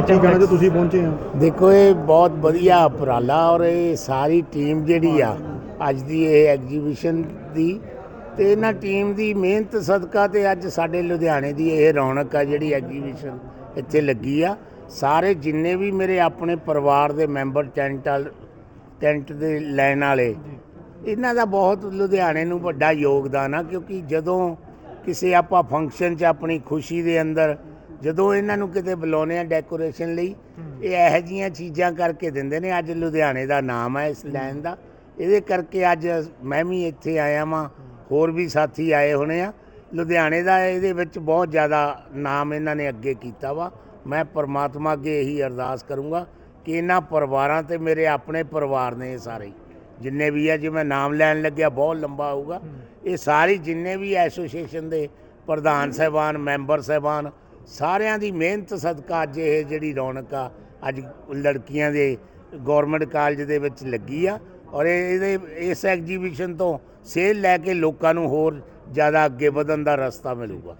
ਕੀ ਕਹਿਣਾ ਜੇ ਤੁਸੀਂ ਪਹੁੰਚੇ ਆ ਦੇਖੋ ਇਹ ਬਹੁਤ ਵਧੀਆ ਉਪਰਾਲਾ ਔਰ ਇਹ ਸਾਰੀ ਟੀਮ ਜਿਹੜੀ ਆ ਅੱਜ ਦੀ ਇਹ ਐਗਜੀਬਿਸ਼ਨ ਦੀ ਤੇ ਇਹਨਾਂ ਟੀਮ ਦੀ ਮਿਹਨਤ ਸਦਕਾ ਤੇ ਅੱਜ ਸਾਡੇ ਲੁਧਿਆਣੇ ਦੀ ਇਹ ਰੌਣਕ ਆ ਜਿਹੜੀ ਐਗਜੀਬਿਸ਼ਨ ਇੱਥੇ ਲੱਗੀ ਆ। ਸਾਰੇ ਜਿੰਨੇ ਵੀ ਮੇਰੇ ਆਪਣੇ ਪਰਿਵਾਰ ਦੇ ਮੈਂਬਰ ਟੈਂਟ ਵਾਲ- ਟੈਂਟ ਦੇ ਲੈਣ ਵਾਲੇ ਇਹਨਾਂ ਦਾ ਬਹੁਤ ਲੁਧਿਆਣੇ ਨੂੰ ਵੱਡਾ ਯੋਗਦਾਨ ਆ ਕਿਉਂਕਿ ਜਦੋਂ ਕਿਸੇ ਆਪਾਂ ਫੰਕਸ਼ਨ 'ਚ ਆਪਣੀ ਖੁਸ਼ੀ ਦੇ ਅੰਦਰ ਜਦੋਂ ਇਹਨਾਂ ਨੂੰ ਕਿਤੇ ਬੁਲਾਉਂਦੇ ਆ ਡੈਕੋਰੇਸ਼ਨ ਲਈ, ਇਹ ਇਹੋ ਜੀਆਂ ਚੀਜ਼ਾਂ ਕਰਕੇ ਦਿੰਦੇ ਨੇ। ਅੱਜ ਲੁਧਿਆਣੇ ਦਾ ਨਾਮ ਹੈ ਇਸ ਲਾਈਨ ਦਾ। ਇਹਦੇ ਕਰਕੇ ਅੱਜ ਮੈਂ ਵੀ ਇੱਥੇ ਆਇਆ ਵਾਂ, ਹੋਰ ਵੀ ਸਾਥੀ ਆਏ ਹੋਣੇ ਆ। ਲੁਧਿਆਣੇ ਦਾ ਇਹਦੇ ਵਿੱਚ ਬਹੁਤ ਜ਼ਿਆਦਾ ਨਾਮ ਇਹਨਾਂ ਨੇ ਅੱਗੇ ਕੀਤਾ ਵਾ। ਮੈਂ ਪਰਮਾਤਮਾ ਅੱਗੇ ਇਹੀ ਅਰਦਾਸ ਕਰੂੰਗਾ ਕਿ ਇਹਨਾਂ ਪਰਿਵਾਰਾਂ ਤੇ ਮੇਰੇ ਆਪਣੇ ਪਰਿਵਾਰ ਨੇ ਇਹ ਸਾਰੇ। ਜਿੰਨੇ ਵੀ ਆ, ਜੇ ਮੈਂ ਨਾਮ ਲੈਣ ਲੱਗਿਆ, ਬਹੁਤ ਲੰਬਾ ਹੋਊਗਾ। ਇਹ ਸਾਰੀ ਜਿੰਨੇ ਵੀ ਐਸੋਸੀਏਸ਼ਨ ਦੇ ਪ੍ਰਧਾਨ ਸਾਹਿਬਾਨ, ਮੈਂਬਰ ਸਾਹਿਬਾਨ ਸਾਰਿਆਂ ਦੀ ਮਿਹਨਤ ਸਦਕਾ ਅੱਜ ਇਹ ਜਿਹੜੀ ਰੌਣਕ ਆ, ਅੱਜ ਲੜਕੀਆਂ ਦੇ ਗਵਰਨਮੈਂਟ ਕਾਲਜ ਦੇ ਵਿੱਚ ਲੱਗੀ ਆ ਔਰ ਇਹ- ਇਹਦੇ, ਇਸ ਐਗਜੀਬਿਸ਼ਨ ਤੋਂ ਸੇਲ ਲੈ ਕੇ ਲੋਕਾਂ ਨੂੰ ਹੋਰ ਜ਼ਿਆਦਾ ਅੱਗੇ ਵਧਣ ਦਾ ਰਸਤਾ ਮਿਲੂਗਾ।